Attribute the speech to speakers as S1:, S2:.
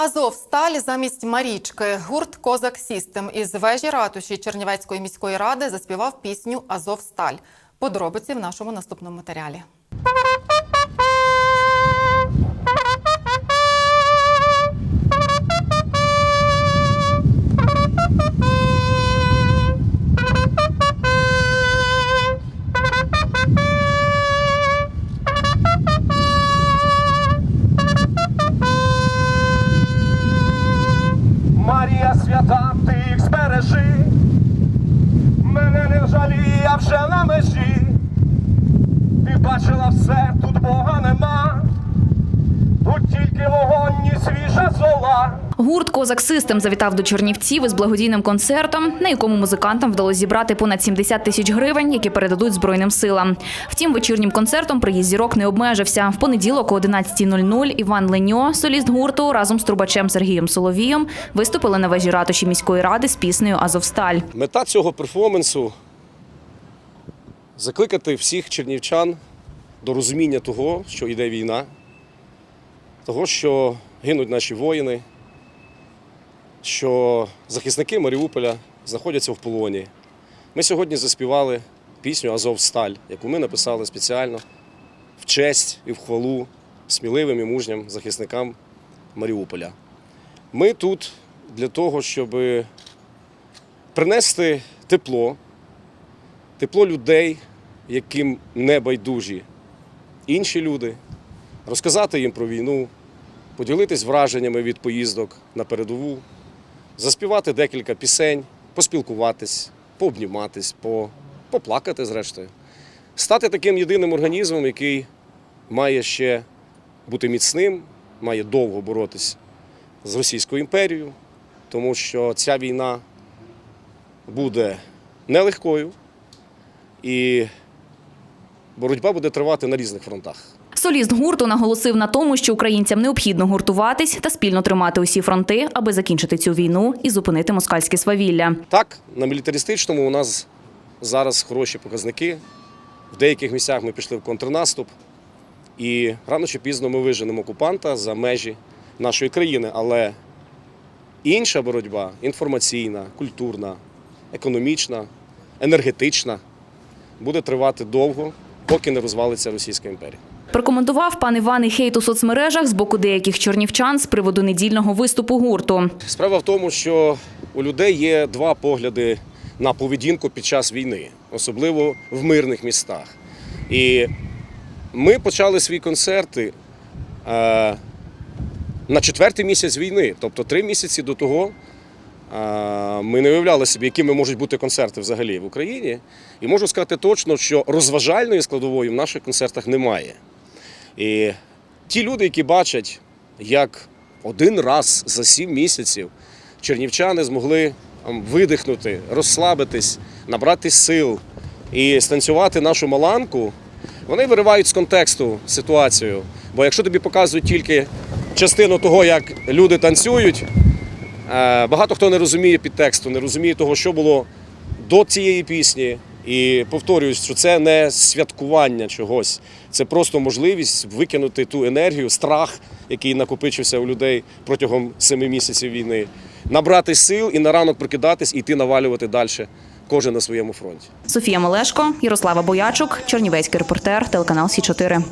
S1: Азовсталь замість Марічки. Гурт Козак Сістем із вежі ратуші Чернівецької міської ради заспівав пісню Азовсталь. Подробиці в нашому наступному матеріалі.
S2: Вже на межі. Ти бачила все, тут Бога нема, тут тільки вогонь, і свіжа зола.
S3: Гурт Козак Систем завітав до Чернівців із благодійним концертом, на якому музикантам вдалося зібрати понад 70 тисяч гривень, які передадуть Збройним силам. Втім, вечірнім концертом приїзд зірок не обмежився. В понеділок о 11.00 Іван Леньо, соліст гурту, разом з трубачем Сергієм Соловієм виступили на вежі ратуші міської ради з піснею Азовсталь.
S4: Мета цього перформансу закликати всіх чернівчан до розуміння того, що йде війна, того, що гинуть наші воїни, що захисники Маріуполя знаходяться в полоні. Ми сьогодні заспівали пісню Азовсталь, яку ми написали спеціально в честь і в хвалу сміливим і мужням захисникам Маріуполя. Ми тут для того, щоб принести тепло, тепло людей, яким не байдужі інші люди, розказати їм про війну, поділитись враженнями від поїздок на передову, заспівати декілька пісень, поспілкуватись, пообніматись, по- поплакати зрештою. Стати таким єдиним організмом, який має ще бути міцним, має довго боротись з Російською імперією, тому що ця війна буде нелегкою і боротьба буде тривати на різних фронтах.
S3: Соліст гурту наголосив на тому, що українцям необхідно гуртуватись та спільно тримати усі фронти, аби закінчити цю війну і зупинити москальське свавілля.
S4: Так, на мілітаристичному у нас зараз хороші показники. В деяких місцях ми пішли в контрнаступ, і рано чи пізно ми виженемо окупанта за межі нашої країни. Але інша боротьба інформаційна, культурна, економічна, енергетична буде тривати довго, поки не розвалиться Російська імперія.
S3: Прокоментував пан Іван і хейт у соцмережах з боку деяких чернівчан з приводу недільного виступу гурту.
S4: Справа в тому, що у людей є два погляди на поведінку під час війни, особливо в мирних містах. І ми почали свої концерти е, на четвертий місяць війни, тобто три місяці до того. Ми не уявляли собі, якими можуть бути концерти взагалі в Україні. І можу сказати точно, що розважальної складової в наших концертах немає. І ті люди, які бачать, як один раз за сім місяців чернівчани змогли ем, видихнути, розслабитись, набрати сил і станцювати нашу маланку, вони виривають з контексту ситуацію. Бо якщо тобі показують тільки частину того, як люди танцюють, багато хто не розуміє підтексту, не розуміє того, що було до цієї пісні. І повторююсь, що це не святкування чогось, це просто можливість викинути ту енергію, страх, який накопичився у людей протягом семи місяців війни, набрати сил і на ранок прокидатись і йти навалювати далі, кожен на своєму фронті.
S3: Софія Мелешко, Ярослава Боячук, Чернівецький репортер, телеканал Сі 4